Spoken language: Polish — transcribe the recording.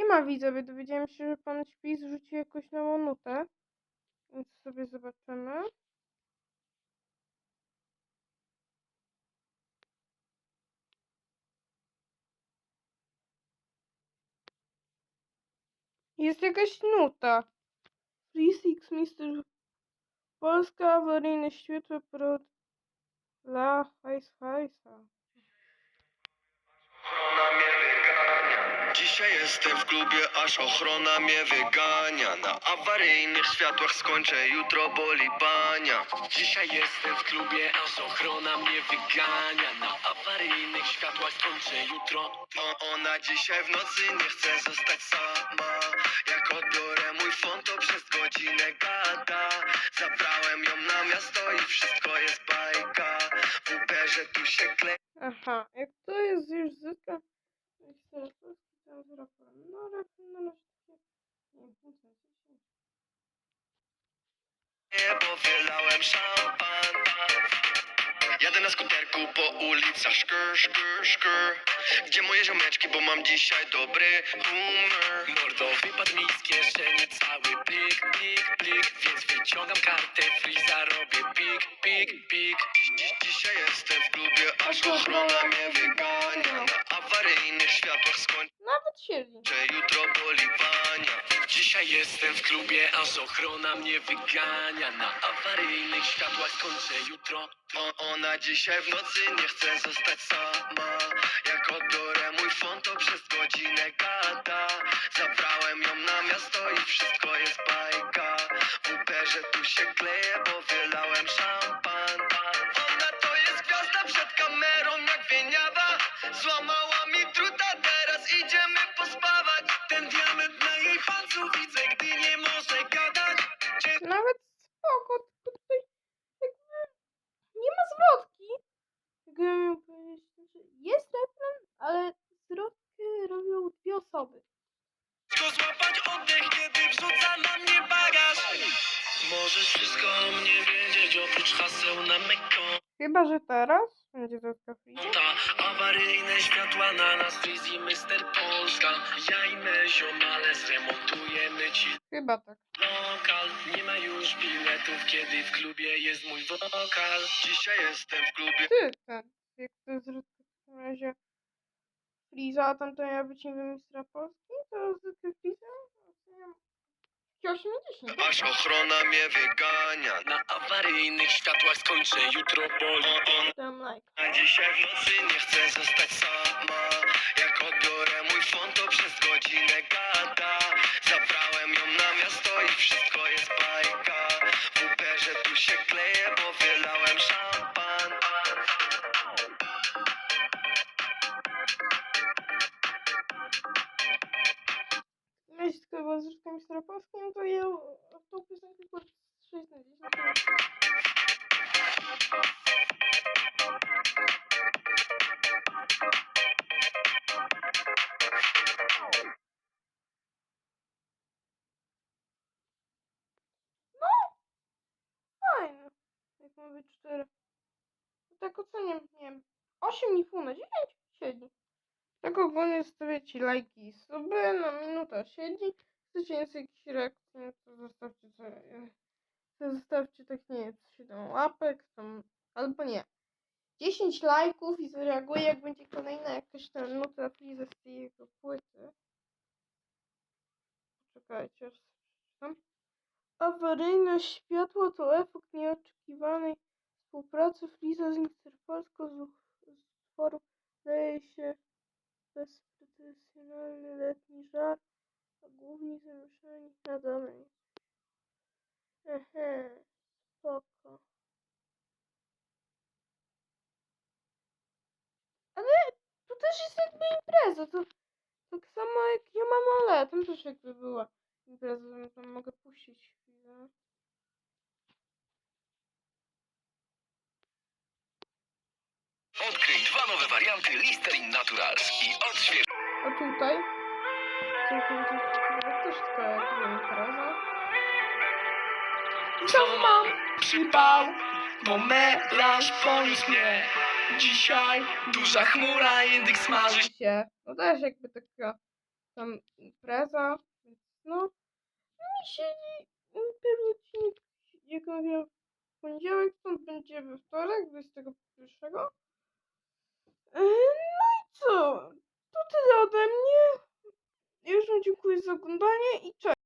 Siema widzowie, dowiedziałem się, że pan śpi zrzuci jakąś nową nutę. Więc sobie zobaczymy. Jest jakaś nuta. Free Six Mister Polska, awaryjne światło prod dla hajs hajsa. Dzisiaj jestem w klubie, aż ochrona mnie wygania. Na awaryjnych światłach skończę, jutro boli bania. Dzisiaj jestem w klubie, aż ochrona mnie wygania Na awaryjnych światłach skończę jutro To ona dzisiaj w nocy nie chce zostać sama. Jak odbiorę mój fon, to przez godzinę gada. Zabrałem ją na miasto i wszystko jest bajka. W Uberze tu się klei. Aha, jak to jest już zyska, to jest tam z rapem. No, rap, no, no, nie, wylałem szampan Jadę na skuterku po ulicach szkur, szkur, szkur Gdzie moje ziomeczki, bo mam dzisiaj dobry humor. Mordo, wypadł mi z kieszeni cały plik, plik, plik. Więc wyciągam kartę, free zarobię pik, pik, pik. Dziś, dziś, Dzisiaj jestem w klubie, aż ochrona mnie wygania Na awaryjnych światłach skończę, Nawet siedzi. jutro boli Dzisiaj jestem w klubie, aż ochrona mnie wygania. Na awaryjnych światłach skończę jutro. To ona dzisiaj w nocy nie chce zostać sama. Jak odbiorę mój fon, to przez godzinę gada. Zabrałem ją na miasto i wszystko jest bajka. W Uberze tu się kleję, bo wylałem szampan Ona to jest gwiazda przed kamerą jak wieniawa. Złamała mi druta, teraz idziemy pospawać widzę, gdy nie może gadać Nawet spoko, tylko tutaj jakby nie ma zwrotki. Jakby ja miał powiedzieć, że jest refren, ale zwrotkę robią dwie osoby. Ciężko złapać oddech, kiedy wrzuca na mnie bagaż Możesz wszystko o mnie wiedzieć, oprócz haseł na meko Chyba, że teraz będzie zwrotka free. Ta awaryjne światła na nas Freezy Mister Polska. Ja i ziomale zremontujemy ci Chyba tak. lokal. Nie ma już biletów, kiedy w klubie jest mój wokal. Dzisiaj jestem w klubie. Ty, ten, jak to jest zwrotka w takim razie? Friza, a tam to miała być nie wiem, mistra Polski, to zwykle Friza? oceniam 8 na 10. Aż ochrona mnie wygania. Na awaryjnych światłach skończę jutro boli. On Dam like. A dzisiaj w nocy nie chcę zostać sama. Jak odbiorę mój fon, to przez godzinę gada. Zabrałem ją na miasto i wszystko jest bajka Polski, no to ja tą piosenkę tylko 6 na 10. Fajne. Jak ma być 4. Tak oceniam, nie wiem, 8,5 na 9 siedzi. Tak ogólnie stawiacie lajki i suby na minutę siedzi. Chcecie więcej jakichś reakcji, to zostawcie to zostawcie tak nie wiem, 7 łapek, tam, albo nie. 10 lajków i zareaguję, jak będzie kolejna jakaś tam nuta Freeza z tej jego płyty. Czekajcie, aż przeczytam. Awaryjne światło to efekt nieoczekiwanej współpracy Freeza z Interpolską z, utworu daje się bezpretensjonalny letni żar, a głównie zamieszani na domy. Ehe, spoko. Ale tu też jest jakby impreza, to tak samo jak ja mam ale, tam też jakby była impreza, tam mogę puścić chwilę. Odkryj dwa nowe warianty Listerine Naturals i odśwież A tutaj? Jakby impreza. Co mam? Przypał, bo melanż poniósł mnie Dzisiaj duża chmura, indyk smaży się. No też jakby taka tam impreza. więc no, mi siedzi mm, pierwszy odcinek, jak mówię, w poniedziałek, stąd będzie we wtorek, 21. Yy, No i co? To tyle ode mnie. Już wam dziękuję za oglądanie i cześć.